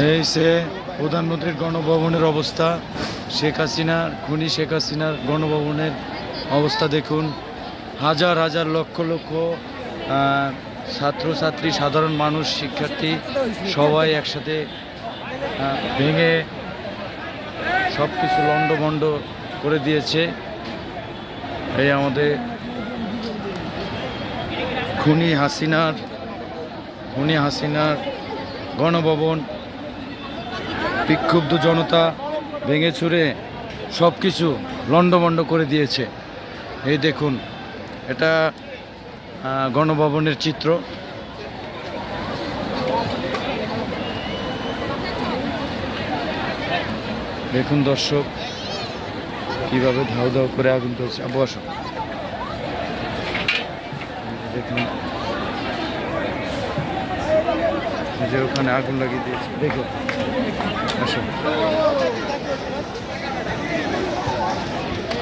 এই সে প্রধানমন্ত্রীর গণভবনের অবস্থা, শেখ হাসিনার খুনি শেখ হাসিনার গণভবনের অবস্থা দেখুন। হাজার হাজার লক্ষ লক্ষ ছাত্রছাত্রী, সাধারণ মানুষ, শিক্ষার্থী সবাই একসাথে ভেঙে সব কিছু লণ্ডভণ্ড করে দিয়েছে। এই আমাদের খুনি হাসিনার খুনি হাসিনার গণভবন বিক্ষুব্ধ জনতা ভেঙে চুরে সব কিছু লণ্ডভণ্ড করে দিয়েছে। এই দেখুন, এটা গণভবনের চিত্র। দেখুন দর্শক, কীভাবে ধাও ধাও করে আগুন চলছে আবু, আসো। দেখুন। যে ওখানে আগুন লাগিয়ে দিয়েছে। দেখো আসো।